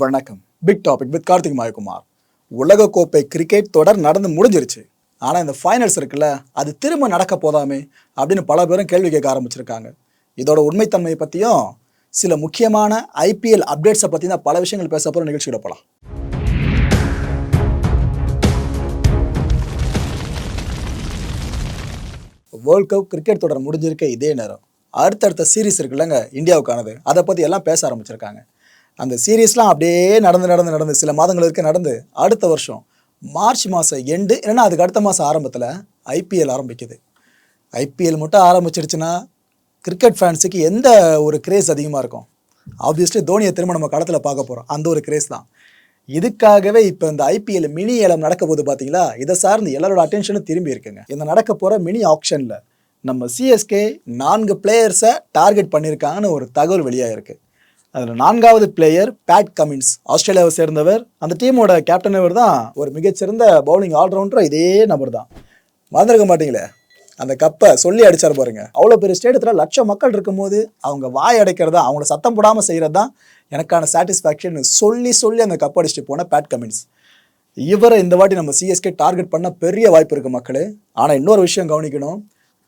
வணக்கம். Big topic with Karthik Mayakumar. உலகக்கோப்பை cricket தொடர் நடந்து முடிஞ்சிருச்சு. ஆனால் இந்த ஃபைனல்ஸ் இருக்குல்ல அது திரும்ப நடக்க போதாமே அப்படின்னு பல பேரும் கேள்வி கேட்க ஆரம்பிச்சிருக்காங்க. இதோட உண்மைத்தன்மையை பற்றியும் சில முக்கியமான ஐபிஎல் அப்டேட்ஸை பற்றி தான் பல விஷயங்கள் பேச போகிற நிகழ்ச்சியில் போகலாம் வேர்ல்ட் கப் கிரிக்கெட் தொடர் முடிஞ்சிருக்க இதே நேரம். அடுத்தடுத்த சீரிஸ் இருக்குல்லங்க இந்தியாவுக்கானது. அதை பற்றி எல்லாம் பேச ஆரம்பிச்சிருக்காங்க. அந்த சீரீஸ்லாம் அப்படியே நடந்து நடந்து நடந்து சில மாதங்கள் இருக்க நடந்து அடுத்த வருஷம் மார்ச் மாதம் எண்டு இல்லைன்னா அதுக்கு அடுத்த மாதம் ஆரம்பத்தில் ஐபிஎல் ஆரம்பிக்குது. ஐபிஎல் மட்டும் ஆரம்பிச்சிருச்சுன்னா கிரிக்கெட் ஃபேன்ஸுக்கு எந்த ஒரு கிரேஸ் அதிகமாக இருக்கும்? ஆப்வியஸ்லி தோனியை திரும்ப நம்ம களத்தில் பார்க்க போகிறோம் அந்த ஒரு கிரேஸ் தான். இதுக்காகவே இப்போ இந்த ஐபிஎல் மினி ஏலம் நடக்க போது பார்த்தீங்களா இதை சார்ந்து எல்லாரோட அட்டென்ஷனும் திரும்பி இருக்குங்க. இந்த நடக்க போகிற மினி ஆப்ஷனில் நம்ம சிஎஸ்கே நான்கு பிளேயர்ஸை டார்கெட் பண்ணியிருக்காங்கன்னு ஒரு தகவல் வெளியாகிருக்கு அதில் நான்காவது பிளேயர் பேட் கமின்ஸ் ஆஸ்திரேலியாவை சேர்ந்தவர். அந்த டீமோட கேப்டன் இவர் தான் ஒரு மிகச்சிறந்த பவுலிங் ஆல்ரவுண்டர் இதே நபர் தான் மறந்துருக்க மாட்டீங்களே? அந்த கப்பை சொல்லி அடிச்சார் பாருங்க. அவ்வளோ பெரிய ஸ்டேடியத்தில் லட்சம் மக்கள் இருக்கும்போது அவங்க வாய் அடைக்கிறதா அவங்கள சத்தம் போடாமல் செய்கிறது தான் எனக்கான சாட்டிஸ்ஃபேக்ஷன் சொல்லி சொல்லி அந்த கப் அடிச்சுட்டு போன பேட் கமின்ஸ் இவரை இந்த வாட்டி நம்ம சிஎஸ்கே டார்கெட் பண்ண பெரிய வாய்ப்பு இருக்குது மக்களே. ஆனால் இன்னொரு விஷயம் கவனிக்கணும்.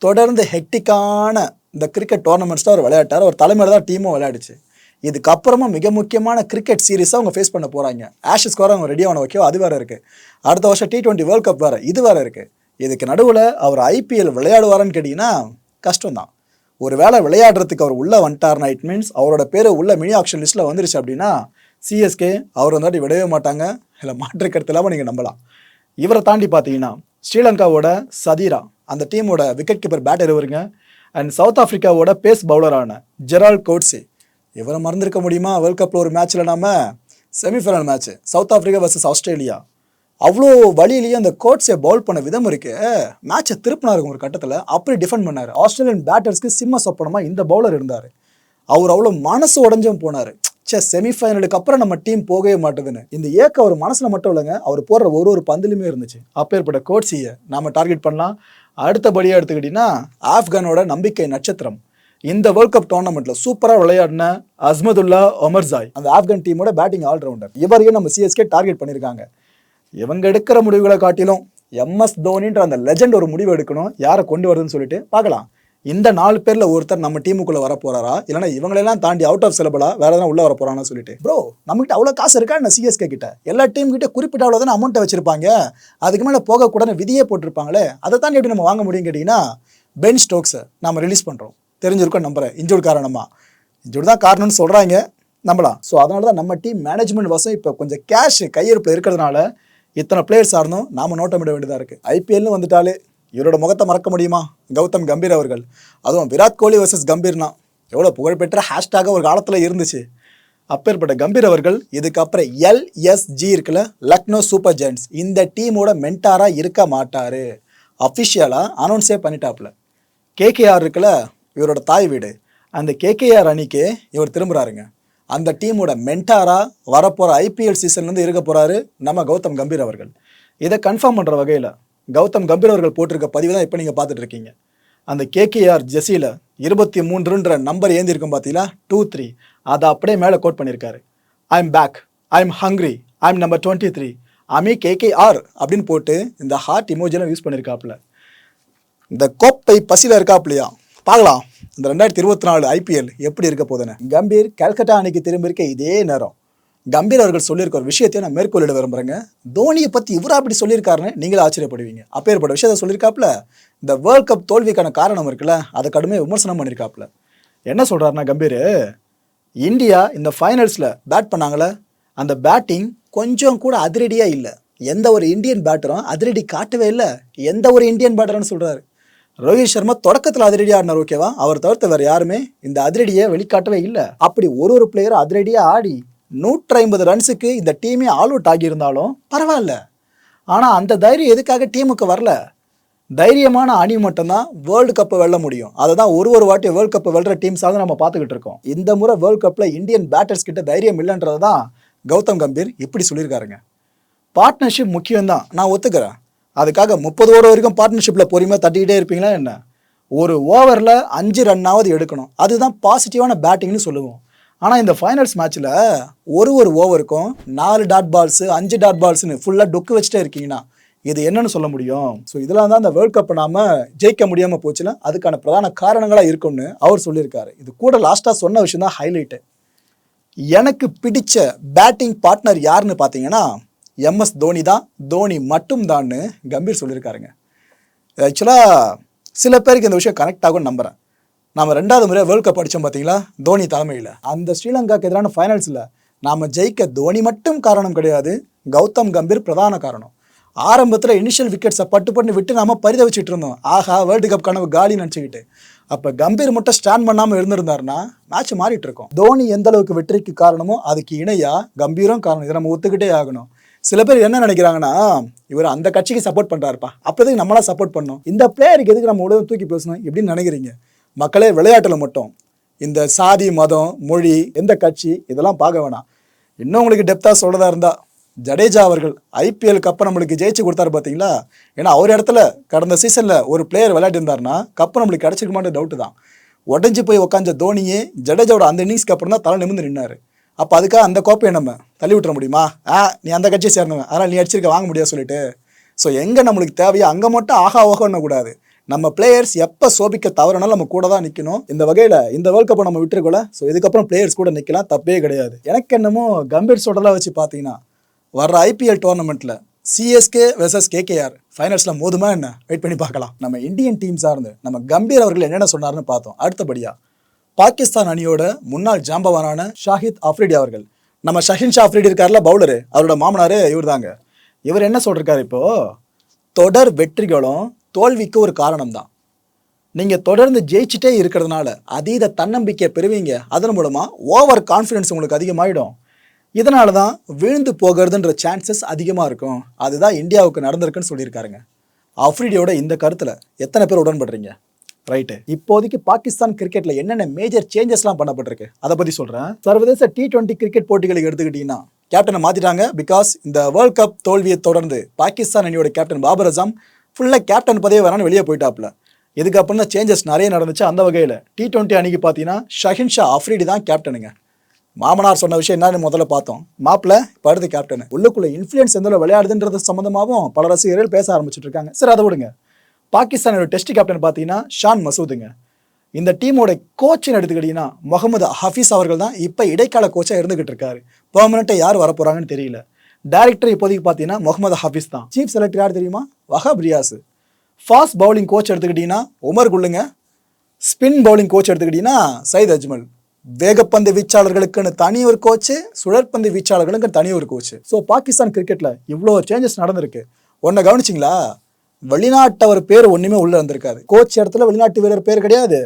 தொடர்ந்து ஹெக்டிக்கான இந்த கிரிக்கெட் டோர்னமெண்ட்ஸ் தான் அவர் விளையாட்டார். ஒரு தலைமையில் தான் டீமும் விளையாடுச்சு. இதுக்கப்புறமா மிக முக்கியமான கிரிக்கெட் சீரீஸாக அவங்க ஃபேஸ் பண்ண போகிறாங்க ஆஷஸ் கூட அவங்க ரெடியான ஓகே அது வேறு இருக்குது அடுத்த வருஷம் டி டுவெண்ட்டி வேர்ல்ட் கப் வேறு இது வேறு இருக்குது இதுக்கு நடுவில் அவர் ஐபிஎல் விளையாடுவாரான்னு கேட்டிங்கன்னா கஷ்டம்தான். ஒரு வேளை விளையாடுறதுக்கு அவர் உள்ளே வந்துட்டார்னா இட் மீன்ஸ் அவரோட பேர் உள்ள மினி ஆக்ஷன் லிஸ்ட்டில் வந்துருச்சு அப்படின்னா சிஎஸ்கே அவர் வந்தாட்டி விடவே மாட்டாங்க. இல்லை மாற்று கருத்து இல்லாமல் நீங்கள் நம்பலாம். இவரை தாண்டி பார்த்தீங்கன்னா ஸ்ரீலங்காவோட சதீரா அந்த டீமோட விக்கெட் கீப்பர் பேட்டர் வருங்க அண்ட் சவுத் ஆஃப்ரிக்காவோட பேஸ் பவுலரான ஜெரால் கோட்ஸே இவரை மறந்துருக்க முடியுமா? வேர்ல்ட் கப்பில் ஒரு மேட்ச்சில் நாம semifinal match South Africa versus Australia அவ்வளோ வழியிலேயே அந்த கோட்ஸை பவுல் பண்ண விதம் இருக்கு. மேட்சை திருப்பினாரு ஒரு கட்டத்தில். அப்படி டிஃபெண்ட் பண்ணார். ஆஸ்திரேலியன் பேட்டர்ஸ்க்கு சிம்ம சொப்பனமாக இந்த பவுலர் இருந்தார். அவர் அவ்வளோ மனசு உடஞ்சும் போனார். சே செமிஃபைனலுக்கு அப்புறம் நம்ம டீம் போகவே மாட்டேதுன்னு. இந்த ஏக்க அவர் மனசில் மட்டும் இல்லைங்க. அவர் போடுற ஒரு ஒரு பந்துலையுமே இருந்துச்சு. அப்பேற்பட்ட கோட்ஸியை நாம டார்கெட் பண்ணலாம். அடுத்தபடியாக எடுத்துக்கிட்டிங்கன்னா ஆப்கானோட நம்பிக்கை நட்சத்திரம். இந்த வேர்ல்ட் கப் டோர்னமெண்ட்ல சூப்பராக விளையாடின அஸ்மதுல்லா ஒமர்சாய் அந்த ஆப்கன் டீமோட பேட்டிங் ஆல்ரவுண்டர் இவரையும் நம்ம சிஎஸ்கே டார்கெட் பண்ணியிருக்காங்க. இவங்க எடுக்கிற முடிவுகளை காட்டிலும் எம்எஸ் தோனின்ற அந்த லெஜெண்ட் ஒரு முடிவு எடுக்கணும். யாரை கொண்டு வருதுன்னு சொல்லிட்டு பார்க்கலாம். இந்த நாலு பேர்ல ஒருத்தர் நம்ம டீமுக்குள்ள வர போறாரா இவங்களெல்லாம் தாண்டி அவுட் ஆஃப் சிலபலா வேற எதனா உள்ள வர சொல்லிட்டு. ப்ரோ நம்மகிட்ட அவ்வளோ காசு இருக்கா என்ன சிஎஸ்கே கிட்ட? எல்லா டீம் கிட்ட குறிப்பிட்ட அவ்வளோ தானே அமௌண்ட்டை வச்சிருப்பாங்க. அதுக்கு மேலே போகக்கூடாதுன்னு விதியே போட்டிருப்பாங்களே. அதை தாண்டி எப்படி நம்ம வாங்க முடியும் கேட்டிங்கன்னா பென் ஸ்டோக்ஸை நம்ம ரிலீஸ் பண்ணுறோம் தெரிஞ்சிருக்கோம் நம்புகிறேன் இன்ஜூர் காரணமா. இன்ஜூர் தான் காரணம்னு சொல்கிறாங்க நம்பலாம். ஸோ அதனால தான் நம்ம டீம் மேனேஜ்மெண்ட் வசம் இப்போ கொஞ்சம் கேஷ் கையிருப்பில் இருக்கிறதுனால இத்தனை பிளேயர்ஸ் ஆடணும் நாம நோட்டமிட வேண்டியதாக இருக்குது ஐபிஎல்னு வந்துட்டாலே இவரோட முகத்தை மறக்க முடியுமா? கௌதம் கம்பீர் அவர்கள். அதுவும் விராட் கோலி வர்சஸ் கம்பீர்னா எவ்வளோ புகழ்பெற்ற ஹேஷ்டாக ஒரு காலத்தில் இருந்துச்சு. அப்பேற்பட்ட கம்பீர் அவர்கள் இதுக்கப்புறம் எல்எஸ்ஜி இருக்குல்ல லக்னோ சூப்பர் ஜெயின்ஸ் இந்த டீமோட மென்டாராக இருக்க மாட்டார். அஃபிஷியலாக அனௌன்ஸே பண்ணிட்டாப்புல. கேகேஆர் இருக்குல்ல இவரோட தாய் வீடு. அந்த கேகேஆர் அணிக்கு இவர் திரும்புகிறாருங்க அந்த டீமோட மென்டாராக வரப்போகிற ஐபிஎல் சீசன்லேருந்து இருக்க போகிறாரு நம்ம கௌதம் கம்பீர் அவர்கள். இதை கன்ஃபார்ம் பண்ணுற வகையில் கௌதம் கம்பீர் அவர்கள் போட்டிருக்க பதிவு தான் இப்போ நீங்கள் பார்த்துட்டு இருக்கீங்க. அந்த கேகேஆர் ஜெஸியில் இருபத்தி மூன்றுன்ற நம்பர் ஏந்திருக்கும் பார்த்தீங்களா டூ த்ரீ அதை அப்படியே மேலே கோட் பண்ணியிருக்காரு I am back I am hungry I am number twenty three Ami KKR அப்படின்னு போட்டு இந்த ஹார்ட் இமோஜிலாம் யூஸ் பண்ணியிருக்காப்புல இந்த கோப்பை பசியில் இருக்காப்லையா பார்க்கலாம். இந்த ரெண்டாயிரத்தி இருபத்தி நாலு ஐபிஎல் எப்படி இருக்க போதுன்னு கம்பீர் கல்கட்டா அணிக்கு திரும்பி இருக்க இதே நேரம். கம்பீர் அவர்கள் சொல்லியிருக்க ஒரு விஷயத்தையும் நான் மேற்கொள்ளிட விரும்புகிறேங்க தோனியை பற்றி இவரா அப்படி சொல்லியிருக்காருன்னு நீங்களே ஆச்சரியப்படுவீங்க. அப்பேற்பட்ட விஷயத்த சொல்லியிருக்காப்புல? இந்த வேர்ல்ட் கப் தோல்விக்கான காரணம் இருக்குல்ல அதை கடுமையாக விமர்சனம் பண்ணியிருக்காப்புல. என்ன சொல்கிறாருன்னா கம்பீர் இந்தியா இந்த ஃபைனல்ஸில் பேட் பண்ணாங்களே அந்த பேட்டிங் கொஞ்சம் கூட அதிரடியாக இல்லை. எந்த ஒரு இந்தியன் பேட்டரும் அதிரடி காட்டவே இல்லை. எந்த ஒரு இந்தியன் பேட்டர்னு சொல்கிறாரு ரோஹித் சர்மா தொடக்கத்தில் அதிரடி ஆடினார் ஓகேவா அவர் தவிர்த்து வேறு யாருமே இந்த அதிரடியை வெளிக்காட்டவே இல்லை. அப்படி ஒரு ஒரு பிளேயரும் அதிரடியாக ஆடி நூற்றி ஐம்பது ரன்ஸுக்கு இந்த டீமே ஆல் அவுட் ஆகியிருந்தாலும் பரவாயில்ல. ஆனால் அந்த தைரியம் எதுக்காக டீமுக்கு வரல? தைரியமான அணி மட்டும்தான் வேர்ல்டு கப்பை வெல்ல முடியும். அதை தான் ஒரு ஒரு வாட்டி வேர்ல்டு கப்பை வெல்ற டீம்ஸாக நம்ம பார்த்துக்கிட்டு இருக்கோம். இந்த முறை வேர்ல்டு கப்பில் இந்தியன் பேட்டர்ஸ் கிட்ட தைரியம் இல்லைன்றது தான் கௌதம் கம்பீர் இப்படி சொல்லியிருக்காருங்க. பார்ட்னர்ஷிப் முக்கியம்தான். நான் ஒத்துக்கிறேன். அதுக்காக முப்பது ஓவர் வரைக்கும் பார்ட்னர்ஷிப்பில் பொறுமையாக தட்டிக்கிட்டே இருப்பீங்களா என்ன? ஒரு ஓவரில் அஞ்சு ரன்னாவது எடுக்கணும். அதுதான் பாசிட்டிவான பேட்டிங்னு சொல்லுவோம். ஆனால் இந்த ஃபைனல்ஸ் மேட்ச்சில் ஒரு ஒரு ஓவருக்கும் நாலு டாட் பால்ஸு அஞ்சு டாட் பால்ஸ்னு ஃபுல்லாக டொக்கு வச்சுட்டே இருக்கீங்கன்னா இது என்னன்னு சொல்ல முடியும்? ஸோ இதெல்லாம் தான் இந்த வேர்ல்ட் கப்பை நாம ஜெயிக்க முடியாமல் போச்சுல அதுக்கான பிரதான காரணங்களாக இருக்கும்னு அவர் சொல்லியிருக்காரு. இது கூட லாஸ்ட்டாக சொன்ன விஷயம் தான் ஹைலைட்டு எனக்கு பிடிச்ச பேட்டிங் பார்ட்னர் யாருன்னு பார்த்தீங்கன்னா எம்எஸ் தோனி தான். தோனி மட்டும்தான்னு கம்பீர் சொல்லியிருக்காருங்க. ஆக்சுவலாக சில பேருக்கு இந்த விஷயம் கனெக்ட் ஆகும்னு நம்புகிறேன் நம்ம ரெண்டாவது முறை வேர்ல்ட் கப் அடித்தோம் பார்த்தீங்களா தோனி தலைமையில். அந்த ஸ்ரீலங்காக்கு எதிரான ஃபைனல்ஸில் நாம் ஜெயிக்க தோனி மட்டும் காரணம் கிடையாது. கௌதம் கம்பீர் பிரதான காரணம். ஆரம்பத்தில் இனிஷியல் விக்கெட்ஸை பட்டு பட்டு விட்டு நாம் பரிதவிச்சிட்டு இருந்தோம். ஆஹா வேர்ல்டு கப் கனவு காலி நினச்சிக்கிட்டு. அப்போ கம்பீர் மட்டும் ஸ்டாண்ட் பண்ணாமல் இருந்திருந்தாருன்னா மேட்ச் மாறிட்டு இருக்கோம். தோனி எந்த அளவுக்கு வெற்றிக்கு காரணமோ அதுக்கு இணையாக கம்பீரும் காரணம். இதை நம்ம ஒத்துக்கிட்டே ஆகணும். சில பேர் என்ன நினைக்கிறாங்கன்னா இவர் அந்த கட்சிக்கு சப்போர்ட் பண்ணுறாருப்பா அப்போதைக்கு நம்மளா சப்போர்ட் பண்ணோம் இந்த பிளேயருக்கு எதுக்கு நம்ம உடனே தூக்கி பேசணும் எப்படின்னு நினைக்கிறீங்க? மக்களே விளையாட்டில் மட்டும். இந்த சாதி மதம் மொழி எந்த கட்சி இதெல்லாம் பார்க்க வேணாம். இன்னும் உங்களுக்கு டெப்த்தாக சொல்றதா இருந்தா ஜடேஜா அவர்கள் ஐபிஎல் கப்பை நம்மளுக்கு ஜெயிச்சு கொடுத்தாரு பார்த்தீங்களா ஏன்னா அவர் இடத்துல கடந்த சீசனில் ஒரு பிளேயர் விளையாட்டு இருந்தாருன்னா கப்பு நம்மளுக்கு கிடச்சிருக்குமான்ற டவுட்டு தான். உடஞ்சி போய் உட்காந்த தோனியே ஜடேஜாவோட அந்த இன்னிங்ஸ்க்கு அப்புறம் தான் தலை நிமிர்ந்து நின்னாரு. அப்போ அதுக்காக அந்த கோப்பையை நம்ம தள்ளி விட்டுற முடியுமா? ஆ நீ அந்த கட்சியை சேர்ந்தவன். அதனால் நீ அடிச்சிருக்க வாங்க முடியாது சொல்லிட்டு. ஸோ எங்கே நம்மளுக்கு தேவையோ அங்கே மட்டும் ஆகா ஓகோன்னு கூடாது. நம்ம பிளேயர்ஸ் எப்போ சோபிக்க தவறுனாலும் நம்ம கூட தான் நிற்கணும் இந்த வகையில் இந்த வேர்ல்ட் கப்பை நம்ம விட்டுருக்கோல ஸோ இதுக்கப்புறம் பிளேயர்ஸ் கூட நிற்கலாம் தப்பே கிடையாது. எனக்கு என்னமோ கம்பீர் சொல்றதெல்லாம் வச்சு பார்த்தீங்கன்னா வர்ற ஐபிஎல் டோர்னமெண்ட்டில் சிஎஸ்கே வெர்சஸ் கேகேஆர் ஃபைனல்ஸில் மோதுமா என்ன? வெயிட் பண்ணி பார்க்கலாம். நம்ம இந்தியன் டீம்ஸாக இருந்து நம்ம கம்பீர் அவர்கள் என்னென்ன சொன்னார்னு பார்த்தோம். அடுத்தபடியாக பாகிஸ்தான் அணியோட முன்னாள் ஜாம்பவானான ஷாஹித் ஆஃப்ரிடி அவர்கள். நம்ம ஷஹின் ஷா இருக்கார்ல பவுலரு. அவரோட மாமனார் இவர் தாங்க இவர் என்ன சொல்லிருக்காரு இப்போ? தொடர் வெற்றிகளும் தோல்விக்கு ஒரு காரணம் தான் நீங்கள் தொடர்ந்து ஜெயிச்சுட்டே இருக்கிறதுனால அதீத தன்னம்பிக்கை பெறுவீங்க. அதன் மூலமாக ஓவர் கான்ஃபிடன்ஸ் உங்களுக்கு அதிகமாயிடும். இதனால தான் விழுந்து போகிறதுன்ற சான்சஸ் அதிகமாக இருக்கும். அதுதான் இந்தியாவுக்கு நடந்திருக்குன்னு சொல்லியிருக்காருங்க. அஃப்ரிடியோட இந்த கருத்தில் எத்தனை பேர் உடன்படுறீங்க? ரைட்டு இப்போதைக்கு பாகிஸ்தான் கிரிக்கெட்ல என்னென்ன மேஜர் சேஞ்சஸ்லாம் பண்ணப்பட்டிருக்கு? அதை பத்தி சொல்றேன். சர்வதேச டி டுவெண்ட்டி கிரிக்கெட் போட்டிகளுக்கு எடுத்துக்கிட்டீங்கன்னா கேப்டனை மாத்திட்டாங்க பிகாஸ் இந்த வேர்ல்ட் கப் தோல்வியை தொடர்ந்து பாகிஸ்தான் அணியோட கேப்டன் பாபர் அசாம் ஃபுல்லாக கேப்டன் பதவி வரான்னு வெளியே போயிட்டாப்ல இதுக்கப்புறம் தான் சேஞ்சஸ் நிறைய நடந்துச்சு அந்த வகையில். டி டுவெண்ட்டி அணிக்கு பார்த்தீங்கன்னா ஷஹின் ஷா அஃப்ரிடி தான் கேப்டனுங்க மாமனார் சொன்ன விஷயம் என்னன்னு முதல்ல பார்த்தோம். மாப்பிள்ள இப்போ அடுத்து கேப்டன் உள்ளுக்குள்ள இன்ஃப்ளூயன்ஸ் எந்த விளையாடுதுன்றது சம்மந்தமாகவும் பல ரசிகர்கள் பேச ஆரம்பிச்சுட்டு இருக்காங்க. சரி அதை விடுங்க. பாகிஸ்தானோட டெஸ்ட் கேப்டன் பார்த்தீங்கன்னா ஷான் மசூதுங்க. இந்த டீமோட கோச்சின்னு எடுத்துக்கிட்டீங்கன்னா முகமது ஹஃபீஸ் அவர்கள் தான் இப்போ இடைக்கால கோச்சாக இருந்துகிட்டு இருக்காரு. பெர்மனெண்ட்டாக யார் வரப்போகிறாங்கன்னு தெரியல. டைரக்டர் இப்போதைக்கு பார்த்தீங்கன்னா முகமது ஹஃபீஸ் தான். சீஃப் செலக்டர் யார் தெரியுமா? Wahab Riaz. Fast bowling coach எடுத்துக்கிட்டீங்கன்னா உமர் குல்லுங்க. ஸ்பின் பவுலிங் கோச் எடுத்துக்கிட்டீங்கன்னா சயித் அஜ்மல். வேகப்பந்து வீச்சாளர்களுக்குன்னு தனி ஒரு கோச்சு சுழற்பந்து வீச்சாளர்களுக்கு தனி ஒரு கோச்சு ஸோ பாகிஸ்தான் கிரிக்கெட்டில் இவ்வளோ சேஞ்சஸ் நடந்திருக்கு. ஒன்றை கவனிச்சிங்களா? வெளிநாட்டவர் பேர் ஒன்றுமே உள்ளே வந்திருக்காது. கோச் இடத்துல வெளிநாட்டு வீரர் பேர் கிடையாது.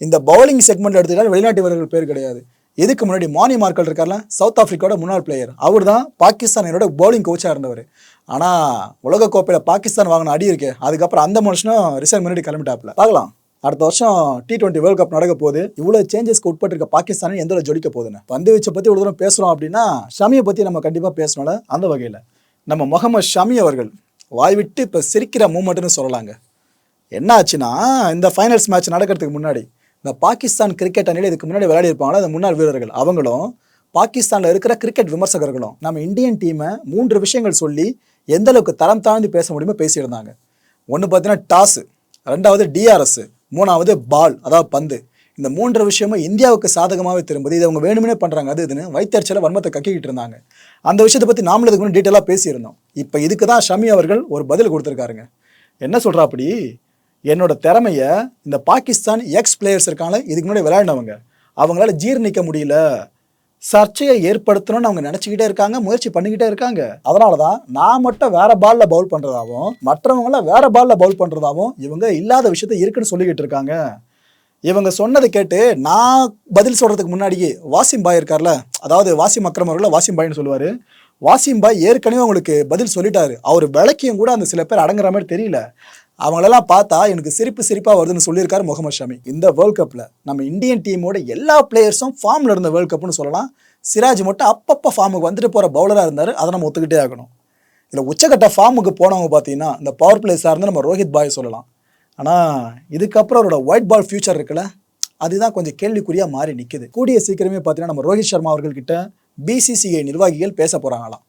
இந்த பவுலிங் செக்மெண்ட் எடுத்துக்கிட்டால் வெளிநாட்டு வீரர்கள் பேர் கிடையாது. இதுக்கு முன்னாடி மானி மார்க்கல் இருக்கார்ல சவுத் ஆஃப்ரிக்காவோட முன்னாள் பிளேயர் அவர் தான் பாகிஸ்தானோட பவுலிங் கோச்சாக இருந்தவர். ஆனால் உலகக்கோப்பையில் பாகிஸ்தான் வாங்கின அடி இருக்கு அதுக்கப்புறம் அந்த மனுஷனும் ரிசைன் முன்னாடி கிளம்பிட்டாப்ல பார்க்கலாம். அடுத்த வருஷம் டி டுவெண்ட்டி வேர்ல்ட் கப் நடக்க போகுது. இவ்வளோ சேஞ்சஸ்க்கு உட்பட்டிருக்க பாகிஸ்தானு எந்த ஜொலிக்க போகுதுன்னு. பந்து வச்சை பற்றி இவ்வளோ தூரம் பேசுகிறோம் அப்படின்னா ஷமியை பற்றி நம்ம கண்டிப்பாக பேசணும்ல அந்த வகையில். நம்ம முகமது ஷமி அவர்கள் வாய் விட்டு இப்போ சிரிக்கிற மூமெண்ட்னு சொல்லலாங்க. என்ன ஆச்சுன்னா இந்த ஃபைனல்ஸ் மேட்ச் நடக்கிறதுக்கு முன்னாடி இந்த பாகிஸ்தான் கிரிக்கெட் அணியில் இதுக்கு முன்னாடி விளையாடி இருப்பாங்களா அந்த முன்னாள் வீரர்கள் அவங்களும் பாகிஸ்தானில் இருக்கிற கிரிக்கெட் விமர்சகர்களும் நம்ம இந்தியன் டீமை மூன்று விஷயங்கள் சொல்லி எந்த அளவுக்கு தரம் தாழ்ந்து பேச முடியுமோ பேசியிருந்தாங்க. ஒன்று பார்த்தீங்கன்னா டாஸு ரெண்டாவது டிஆர்எஸ் மூணாவது பால் அதாவது பந்து. இந்த மூன்று விஷயமும் இந்தியாவுக்கு சாதகமாகவே திரும்புது. இதை அவங்க வேணுமே பண்ணுறாங்க அது இதுன்னு வைத்தறிச்சல வன்மத்தை கக்கிக்கிட்டு இருந்தாங்க. அந்த விஷயத்தை பற்றி நாமளும் இதுக்கு டீட்டெயிலாக பேசியிருந்தோம். இப்போ இதுக்கு தான் ஷமி அவர்கள் ஒரு பதில் கொடுத்துருக்காருங்க. என்ன சொல்கிறா அப்படி என்னோட திறமையை இந்த பாகிஸ்தான் எக்ஸ் பிளேயர்ஸ் இருக்காங்க இதுக்கு முன்னாடி விளையாடினவங்க. அவங்களால ஜீர்ணிக்க முடியல. சர்ச்சையை ஏற்படுத்தணும்னு அவங்க நினச்சிக்கிட்டே இருக்காங்க முயற்சி பண்ணிக்கிட்டே இருக்காங்க. அதனால தான் நான் மட்டும் வேற பாலில் பவுல் பண்ணுறதாவும் மற்றவங்களாம் வேற பாலில் பவுல் பண்ணுறதாகவும் இவங்க இல்லாத விஷயத்த இருக்குன்னு சொல்லிக்கிட்டு இருக்காங்க. இவங்க சொன்னதை கேட்டு நான் பதில் சொல்கிறதுக்கு முன்னாடியே வாசிம் பாய் இருக்கார்ல அதாவது வாசிம் அக்ரம் அவர்கள் வாசிம் பாய்னு சொல்லுவார். வாசிம் பாய் ஏற்கனவே அவங்களுக்கு பதில் சொல்லிட்டாரு. அவர் விளக்கியும் கூட அந்த சில பேர் அடங்குற மாதிரி தெரியல. அவங்களெல்லாம் பார்த்தா எனக்கு சிரிப்பு சிரிப்பாக வருதுன்னு சொல்லியிருக்காரு முகமது ஷமி. இந்த வேர்ல்ட் கப்பில் நம்ம இந்தியன் டீமோட எல்லா பிளேயர்ஸும் ஃபார்மில் இருந்த வேர்ல்ட் கப்னு சொல்லலாம். சிராஜ் மட்டும் அப்பப்போ ஃபார்முக்கு வந்துட்டு போகிற பவுலராக இருந்தார். அதை நம்ம ஒத்துக்கிட்டே ஆகணும். இதில் உச்சக்கட்ட ஃபார்முக்கு போனவங்க பார்த்தீங்கன்னா இந்த பவர் பிளேஸாக இருந்து நம்ம ரோஹித் பாய் சொல்லலாம். ஆனால் இதுக்கப்புறம் அவரோட ஒயிட் பால் ஃபியூச்சர் இருக்குல்ல அதுதான் கொஞ்சம் கேள்விக்குறியாக மாறி நிற்குது கூடிய சீக்கிரமே பார்த்தீங்கன்னா நம்ம ரோஹித் சர்மா அவர்கள்கிட்ட பிசிசிஐ நிர்வாகிகள் பேச போகிறாங்களாம்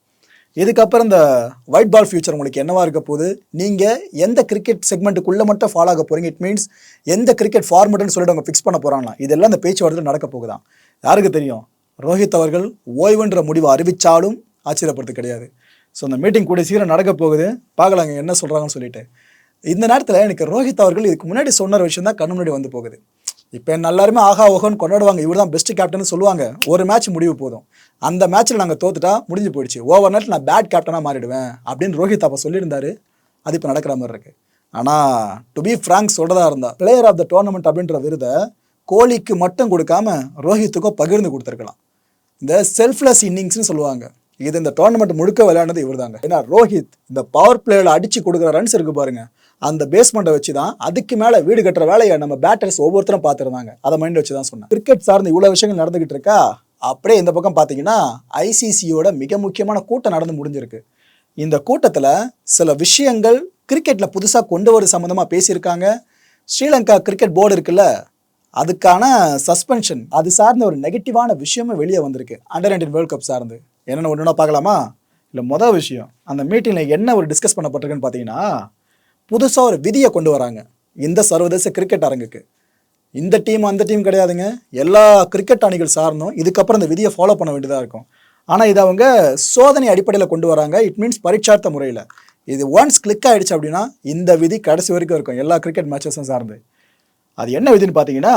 இதுக்கப்புறம் இந்த ஒயிட் பால் ஃபியூச்சர் உங்களுக்கு என்னவாக இருக்க போகுது? நீங்கள் எந்த கிரிக்கெட் செக்மெண்ட்டுக்குள்ளே மட்டும் ஃபாலோ ஆக போகிறீங்க இட் மீன்ஸ் எந்த கிரிக்கெட் ஃபார்மெட்னு சொல்லிட்டு அவங்க ஃபிக்ஸ் பண்ண போகிறாங்களா இதெல்லாம் இந்த பேச்சுவார்த்தையில் நடக்க போகுதான் யாருக்கு தெரியும்? ரோஹித் அவர்கள் ஓய்வுன்ற முடிவை அறிவித்தாலும் ஆச்சரியப்படுறது கிடையாது. ஸோ அந்த மீட்டிங் கூட சீக்கிரம் நடக்க போகுது. பார்க்கலாங்க என்ன சொல்கிறாங்கன்னு சொல்லிட்டு. இந்த நேரத்தில் எனக்கு ரோஹித் அவர்கள் இதுக்கு முன்னாடி சொன்ன விஷயம் தான் கண்ணு முன்னாடி வந்து போகுது. இப்போ எல்லாருமே ஆஹா ஓஹோன்னு கொண்டாடுவாங்க. இவர் தான் பெஸ்ட் கேப்டன் சொல்லுவாங்க. ஒரு மேட்ச் முடிவு போதும். அந்த மேட்ச்சில் நாங்கள் தோத்துட்டா முடிஞ்சு போயிடுச்சு. ஓவர் நேரத்தில் நான் பேட் கேப்டனாக மாறிடுவேன் அப்படின்னு ரோஹித் அப்போ சொல்லியிருந்தாரு. அது இப்போ நடக்கிற மாதிரி இருக்கு. ஆனால் டு பி ஃப்ராங்க் சொல்கிறதா இருந்தால் பிளேயர் ஆஃப் த டோர்னமெண்ட் அப்படின்ற விருதை கோலிக்கு மட்டும் கொடுக்காம ரோஹித்துக்கும் பகிர்ந்து கொடுத்துருக்கலாம். இந்த செல்ஃப்லெஸ் இன்னிங்ஸ்னு சொல்லுவாங்க. இது இந்த டோர்னமெண்ட் முழுக்க விளையாடுனது இவர் தாங்க ஏன்னா ரோஹித் இந்த பவர் பிளேயரில் அடித்து கொடுக்குற ரன்ஸ் இருக்கு பாருங்கள் அந்த பேஸ்மெண்ட்டை வச்சு தான் அதுக்கு மேலே வீடு கட்டுற வேலையை நம்ம பேட்டர்ஸ் ஒவ்வொருத்தரும் பார்த்துருந்தாங்க. அதை மைண்ட் வச்சு தான் சொன்னேன். கிரிக்கெட் சார்ந்த இவ்வளோ விஷயங்கள் நடந்துகிட்டு இருக்கா? அப்படியே இந்த பக்கம் பார்த்தீங்கன்னா ஐசிசியோட மிக முக்கியமான கூட்டம் நடந்து முடிஞ்சிருக்கு. இந்த கூட்டத்தில் சில விஷயங்கள் கிரிக்கெட்டில் புதுசாக கொண்டு வர சம்மந்தமாக பேசியிருக்காங்க. ஸ்ரீலங்கா கிரிக்கெட் போர்டு இருக்குல்ல அதுக்கான சஸ்பென்ஷன் அது சார்ந்த ஒரு நெகட்டிவான விஷயமும் வெளியே வந்திருக்கு. அண்டர் நைன்டீன் வேர்ல்ட் கப் சார்ந்து. என்னென்ன ஒன்று பார்க்கலாமா? இல்லை மொதல் விஷயம் அந்த மீட்டிங்கில் என்ன ஒரு டிஸ்கஸ் பண்ணப்பட்டிருக்குன்னு பார்த்தீங்கன்னா புதுசாக ஒரு விதியை கொண்டு வராங்க. இந்த சர்வதேச கிரிக்கெட் அரங்குக்கு. இந்த டீம் அந்த டீம் கிடையாதுங்க. எல்லா கிரிக்கெட் அணிகள் சார்ந்தும் இதுக்கப்புறம் இந்த விதியை ஃபாலோ பண்ண வேண்டியதாக இருக்கும். ஆனால் இதை அவங்க சோதனை அடிப்படையில் கொண்டு வராங்க. இட் மீன்ஸ் பரீட்சார்த்த முறையில். இது ஒன்ஸ் கிளிக் ஆகிடுச்சு அப்படின்னா இந்த விதி கடைசி வரைக்கும் இருக்கும். எல்லா கிரிக்கெட் மேட்சஸும் சார்ந்து. அது என்ன விதின்னு பார்த்தீங்கன்னா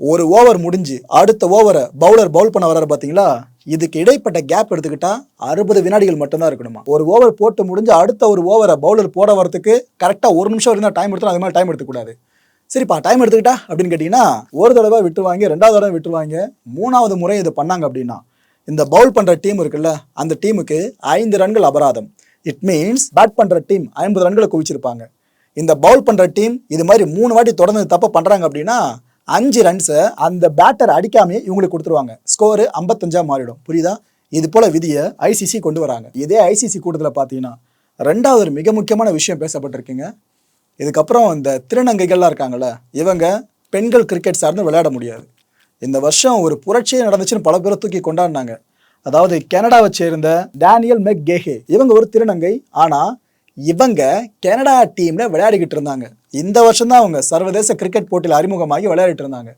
ஒரு ஓவர் முடிஞ்சு அடுத்த ஓவரை பவுலர் பவுல் பண்ண வர்றாரு பார்த்தீங்களா இதுக்கு இடைப்பட்ட கேப் எடுத்துக்கிட்டா அறுபது வினாடிகள் மட்டும்தான் இருக்கணுமா? ஒரு ஓவர் போட்டு முடிஞ்சு அடுத்த ஒரு ஓவரை பவுலர் போட வரதுக்கு கரெக்டாக ஒரு நிமிஷம் இருந்தால் டைம் எடுத்தாலும் அது மாதிரி டைம் எடுத்துக்கூடாது சரிப்பா டைம் எடுத்துக்கிட்டா அப்படின்னு கேட்டிங்கன்னா ஒரு தடவை விட்டுருவாங்க ரெண்டாவது தடவை விட்டுருவாங்க மூணாவது முறை இது பண்ணாங்க அப்படின்னா இந்த பவுல் பண்ணுற டீம் இருக்குல்ல அந்த டீமுக்கு ஐந்து ரன்கள் அபராதம். இட் மீன்ஸ் பேட் பண்ணுற டீம் ஐம்பது ரன்களை குவிச்சிருப்பாங்க. இந்த பவுல் பண்ணுற டீம் இது மாதிரி மூணு வாட்டி தொடர்ந்து தப்பு பண்ணுறாங்க அப்படின்னா அஞ்சு ரன்ஸை அந்த பேட்டர் அடிக்காமே இவங்களுக்கு கொடுத்துருவாங்க. ஸ்கோரு ஐம்பத்தஞ்சா மாறிடும். புரியுதா? இது போல விதியை ஐசிசி கொண்டு வராங்க. இதே ஐசிசி கூட்டத்தில் பார்த்தீங்கன்னா ரெண்டாவது ஒரு மிக முக்கியமான விஷயம் பேசப்பட்டிருக்குங்க. இதுக்கப்புறம் இந்த திருநங்கைகள்லாம் இருக்காங்கல்ல இவங்க பெண்கள் கிரிக்கெட் சார்ந்து விளையாட முடியாது. இந்த வருஷம் ஒரு புரட்சியே நடந்துச்சுன்னு பல பேரை தூக்கி கொண்டாடினாங்க. அதாவது கனடாவை சேர்ந்த டேனியல் மெக் கேஹே இவங்க ஒரு திருநங்கை. ஆனால் இவங்க கனடா டீமில் விளையாடிக்கிட்டு இருந்தாங்க. இந்த வருஷம் தான் அவங்க சர்வதேச கிரிக்கெட் போட்டியில் அறிமுகமாகி விளையாடிட்டு இருந்தாங்க.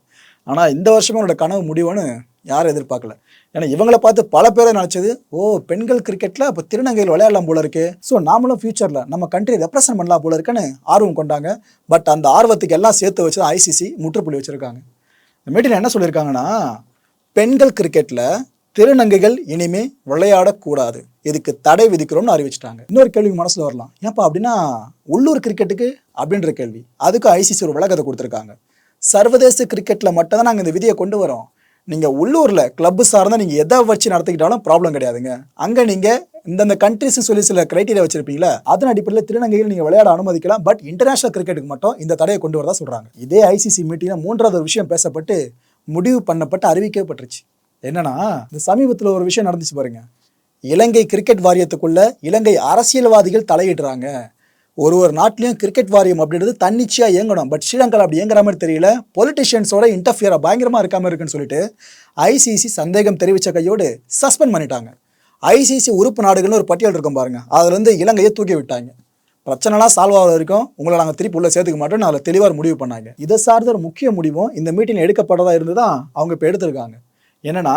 ஆனால் இந்த வருஷமே அவங்களோட கனவு முடிவுன்னு யாரும் எதிர்பார்க்கல. ஏன்னா இவங்கள பார்த்து பல பேரை நினச்சது ஓ பெண்கள் கிரிக்கெட்டில் இப்போ திருநங்கையில் விளையாடலாம் போல இருக்கு. ஸோ நாமளும் ஃபியூச்சரில் நம்ம கண்ட்ரி ரெப்ரசன்ட் பண்ணலாம் போல இருக்குன்னு ஆர்வம் கொண்டாங்க. பட் அந்த ஆர்வத்துக்கு எல்லாம் சேர்த்து வச்சு ஐசிசி முற்றுப்புள்ளி வச்சுருக்காங்க. இந்த மீட்டிங் என்ன சொல்லியிருக்காங்கன்னா பெண்கள் கிரிக்கெட்டில் திருநங்கைகள் இனிமே விளையாடக்கூடாது. இதுக்கு தடை விதிக்கிறோம்னு அறிவிச்சிட்டாங்க. இன்னொரு கேள்வி மனசில் வரலாம். ஏப்பா அப்படின்னா உள்ளூர் கிரிக்கெட்டுக்கு அப்படின்ற கேள்வி. அதுக்கு ஐசிசி ஒரு விளக்கத்தை கொடுத்துருக்காங்க. சர்வதேச கிரிக்கெட்டில் மட்டும்தான் நாங்கள் இந்த விதியை கொண்டு வரோம். நீங்கள் உள்ளூரில் கிளப்பு சார்ந்தால் நீங்கள் எதை வச்சு நடத்திக்கிட்டாலும் ப்ராப்ளம் கிடையாதுங்க. அங்கே நீங்கள் இந்தந்த கண்ட்ரிஸ் சொல்லி சில கிரைட்டீரியா வச்சிருப்பீங்களா அதன் அடிப்படையில் திருநங்கைகள் நீங்கள் விளையாட அனுமதிக்கலாம். பட் இன்டர்நேஷனல் கிரிக்கெட்டுக்கு மட்டும் இந்த தடையை கொண்டு வரதா சொல்கிறாங்க இதே ஐசிசி மீட்டிங்கில் மூன்றாவது விஷயம் பேசப்பட்டு முடிவு பண்ணப்பட்டு அறிவிக்கப்பட்டுருச்சு. என்னன்னா இந்த சமீபத்தில் ஒரு விஷயம் நடந்துச்சு பாருங்க. இலங்கை கிரிக்கெட் வாரியத்துக்குள்ள இலங்கை அரசியல்வாதிகள் தலையிடுறாங்க. ஒரு ஒரு நாட்டிலையும் கிரிக்கெட் வாரியம் அப்படின்றது தன்னிச்சையாக இயங்கணும். பட் ஸ்ரீலங்கா அப்படி இயங்குற மாதிரி தெரியல. பொலிட்டிஷியன்ஸோட இன்டர்ஃபியர் பயங்கரமாக இருக்காமல் இருக்குன்னு சொல்லிட்டு ஐசிசி சந்தேகம் தெரிவித்த கையோடு சஸ்பெண்ட் பண்ணிட்டாங்க. ஐசிசி உறுப்பு நாடுகள்னு ஒரு பட்டியல் இருக்கும் பாருங்க. அதுல இருந்து இலங்கையை தூக்கி விட்டாங்க. பிரச்சனைலாம் சால்வ் ஆகிற வரைக்கும் உங்களை நாங்கள் திருப்பி உள்ள சேர்த்துக்க மாட்டோம்னு அதில் தெளிவாக முடிவு பண்ணாங்க. இதை சார்ந்த ஒரு முக்கிய முடிவும் இந்த மீட்டிங் எடுக்கப்பட்டதாக இருந்து தான் அவங்க இப்போ எடுத்திருக்காங்க. என்னன்னா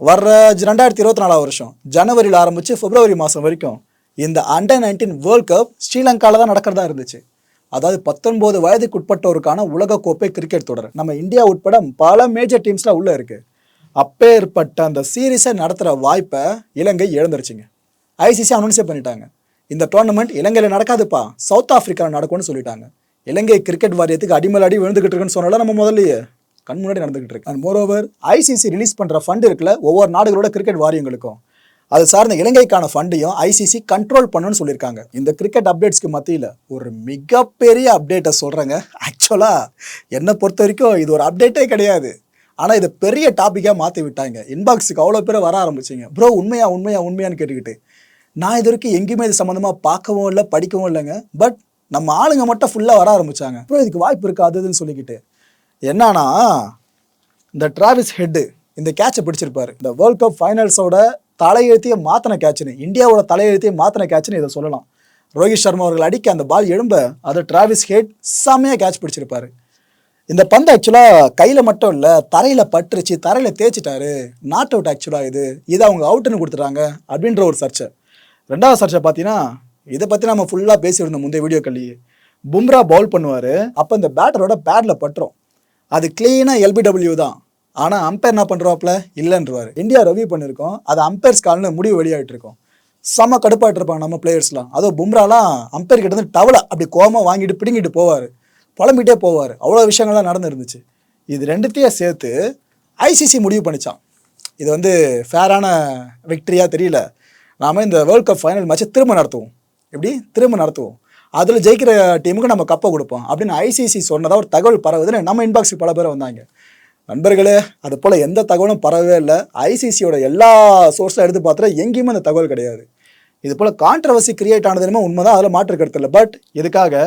வர்ற ரெண்டாயிரத்தி இருபத்தி நாலாவது வருஷம் ஜனவரியில் ஆரம்பித்து பிப்ரவரி மாதம் வரைக்கும் இந்த அண்டர் நைன்டீன் வேர்ல்ட் கப் ஸ்ரீலங்காவில் தான் நடக்கிறதா இருந்துச்சு. அதாவது பத்தொன்பது வயதுக்கு உட்பட்டோருக்கான உலகக்கோப்பை கிரிக்கெட் தொடர். நம்ம இந்தியா உட்பட பல மேஜர் டீம்ஸ்லாம் உள்ளே இருக்குது அப்பேற்பட்ட அந்த சீரீஸை நடத்துகிற வாய்ப்பை இலங்கை இழந்துருச்சுங்க. ஐசிசி அனௌன்ஸே பண்ணிட்டாங்க. இந்த டோர்னமெண்ட் இலங்கையில் நடக்காதுப்பா. சவுத் ஆஃப்ரிக்காவில் நடக்கும்னு சொல்லிட்டாங்க. இலங்கை கிரிக்கெட் வாரியத்துக்கு அடிமேல் அடி விழுந்துகிட்டு இருக்குன்னு சொன்னால நம்ம முதல்லையே. கண் முன்னாடி நடந்துகிட்டு இருக்கு. அண்ட் மோரோவர் ஐசிசி ரிலீஸ் பண்ணுற ஃபண்ட் இருக்குல்ல ஒவ்வொரு நாடுகளோட கிரிக்கெட் வாரியங்களுக்கும். அது சார்ந்த இலங்கைக்கான ஃபண்டையும் ஐசிசி கண்ட்ரோல் பண்ணணும்னு சொல்லியிருக்காங்க. இந்த கிரிக்கெட் அப்டேட்ஸ்க்கு மத்தியில் ஒரு மிகப்பெரிய அப்டேட்டை சொல்கிறேங்க ஆக்சுவலாக என்னை பொறுத்த வரைக்கும் இது ஒரு அப்டேட்டே கிடையாது. ஆனால் இதை பெரிய டாப்பிக்காக மாற்றி விட்டாங்க. இன்பாக்ஸுக்கு அவ்வளோ பேர் வர ஆரம்பிச்சிங்க. ப்ரோ உண்மையா உண்மையா உண்மையான்னு கேட்டுக்கிட்டு. நான் இது வரைக்கும் எங்கேயுமே இது சம்மந்தமாக பார்க்கவும் இல்லை படிக்கவும் இல்லைங்க. பட் நம்ம ஆளுங்க மட்டும் ஃபுல்லாக வர ஆரம்பித்தாங்க ப்ரோ இதுக்கு வாய்ப்பு இருக்குது சொல்லிக்கிட்டு. என்னன்னா இந்த டிராவிஸ் ஹெட்டு இந்த கேட்சை பிடிச்சிருப்பாரு. இந்த வேர்ல்ட் கப் ஃபைனல்ஸோட தலையெழுத்தையே மாற்றின கேட்ச்னு இந்தியாவோட தலையெழுத்தையே மாற்றின கேட்ச்னு இதை சொல்லலாம். ரோஹித் சர்மா அவர்கள் அடிக்க அந்த பால் எழும்ப அதை டிராவிஸ் ஹெட் செம்மையாக கேட்ச் பிடிச்சிருப்பாரு. இந்த பந்து ஆக்சுவலாக கையில் மட்டும் இல்லை தரையில் பட்டுருச்சு தரையில் தேய்ச்சிட்டாரு. நாட் அவுட் ஆக்சுவலாக இது. இதை அவங்க அவுட்டுன்னு கொடுத்துட்டாங்க அப்படின்ற ஒரு சர்ச்சை. ரெண்டாவது சர்ச்சை பார்த்தீங்கன்னா இதை பற்றி நம்ம ஃபுல்லாக பேசியிருந்தோம் முந்தைய வீடியோக்கள்லேயே. பும்ரா பவுல் பண்ணுவார். அப்போ இந்த பேட்டரோட பேடில் பட்டுரும். அது க்ளீனாக எல்பிடபிள்யூ தான். ஆனால் அம்பையர் என்ன பண்ணுறாப்புல இல்லைன்றவார். இந்தியா ரவ்யூ பண்ணியிருக்கோம். அது அம்பையர்ஸ் கால்னு முடிவு வெளியாகிட்டு இருக்கோம் செம்ம கடுப்பாயிட்டு இருப்பாங்க நம்ம பிளேயர்ஸ்லாம் அதுவும் பும்ராலாம் அம்பையர் கிட்ட இருந்து டவலை அப்படி கோமா வாங்கிட்டு பிடுங்கிட்டு போவார். புலம்பிகிட்டே போவார். அவ்வளோ விஷயங்கள்லாம் நடந்துருந்துச்சு. இது ரெண்டுத்தையும் சேர்த்து ஐசிசி முடிவு பண்ணிச்சான். இது வந்து ஃபேரான விக்டரியாக தெரியல. நாம இந்த வேர்ல்ட் கப் ஃபைனல் மேட்ச்சை திரும்ப நடத்துவோம். எப்படி? திரும்ப நடத்துவோம். அதில் ஜெயிக்கிற டீமுக்கு நம்ம கப்பை கொடுப்போம். அப்படின்னு ஐசிசி சொன்னதாக ஒரு தகவல் பரவுதுன்னு நம்ம இன்பாக்ஸுக்கு பல பேர் வந்தாங்க. நண்பர்களே அது போல் எந்த தகவலும் பரவவே இல்லை. ஐசிசியோட எல்லா சோர்ஸில் எடுத்து பார்த்தா எங்கேயுமே அந்த தகவல் கிடையாது. இது போல் கான்ட்ரவர்சி கிரியேட் ஆனதுமே உண்மைதான். அதில் மாற்று கருத்து இல்லை. பட் இதுக்காக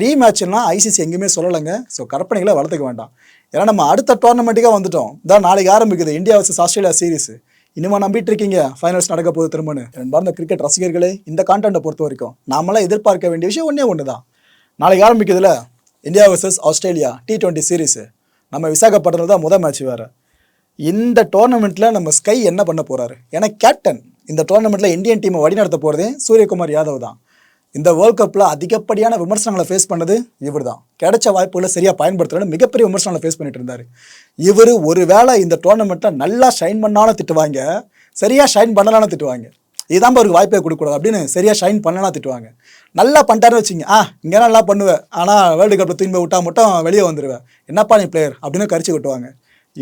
ரீமேட்ச்லாம் ஐசிசி எங்கேயுமே சொல்லலைங்க. ஸோ கற்பனைகளை வளர்த்துக்க வேண்டாம். ஏன்னா நம்ம அடுத்த டோர்னமெண்ட்டுக்காக வந்துட்டோம். தான் நாளைக்கு ஆரம்பிக்குது. இந்தியா வர்சஸ் ஆஸ்திரேலியா சீரிஸ் இனிமே நம்பிட்டு இருக்கீங்க ஃபைனல்ஸ் நடக்க போகுது திரும்பன்னு. என்பார்ந்த கிரிக்கெட் ரசிகர்களே இந்த கான்டென்ட்டை பொறுத்த வரைக்கும் நாமெல்லாம் எதிர்பார்க்க வேண்டிய விஷயம் ஒன்றே ஒன்று தான் நாளைக்கு ஆரம்பிக்குதுல India versus Australia T twenty series நம்ம விசாகப்பட்டினம் தான் முதல் மேட்ச் வேறு. இந்த டோர்னமெண்ட்டில் நம்ம ஸ்கை என்ன பண்ண போகிறாரு ஏன்னா கேப்டன் இந்த டோர்னமெண்ட்டில் இந்தியன் டீமை வழிநடத்த போகிறதே சூரியகுமார் யாதவ் தான். இந்த வேர்ல்ட் கப்பில் அதிகப்படியான விமர்சனங்களை ஃபேஸ் பண்ணது இவர் தான் கிடைச்ச வாய்ப்புகளை சரியாக பயன்படுத்தலன்னு மிகப்பெரிய விமர்சனங்களை ஃபேஸ் பண்ணிட்டு இருந்தார். இவர் ஒருவேளை இந்த டோர்னமெண்ட்டை நல்லா ஷைன் பண்ணாலும் திட்டுவாங்க சரியாக ஷைன் பண்ணலாம்னு திட்டுவாங்க. இதுதான் அவருக்கு வாய்ப்பே கொடுக்கூடாது அப்படின்னு சரியாக ஷைன் பண்ணலாம் திட்டுவாங்க. நல்லா பண்ணிட்டாருன்னு வச்சுங்க ஆ இங்கே நல்லா பண்ணுவேன் ஆனால் வேர்ல்டு கப்பில் திரும்பி விட்டா மட்டும் வெளியே வந்துடுவேன் என்னப்பா நீ பிளேயர் அப்படின்னு கரிச்சு கொட்டுவாங்க.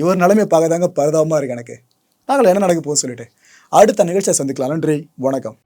இவர் நிலைமை பார்க்க தாங்க பரிதாபமாக இருக்குது எனக்கு. நாங்கள் என்ன நடக்க போகுது சொல்லிட்டு. அடுத்த நிகழ்ச்சியை சந்திக்கலாம். நன்றி வணக்கம்.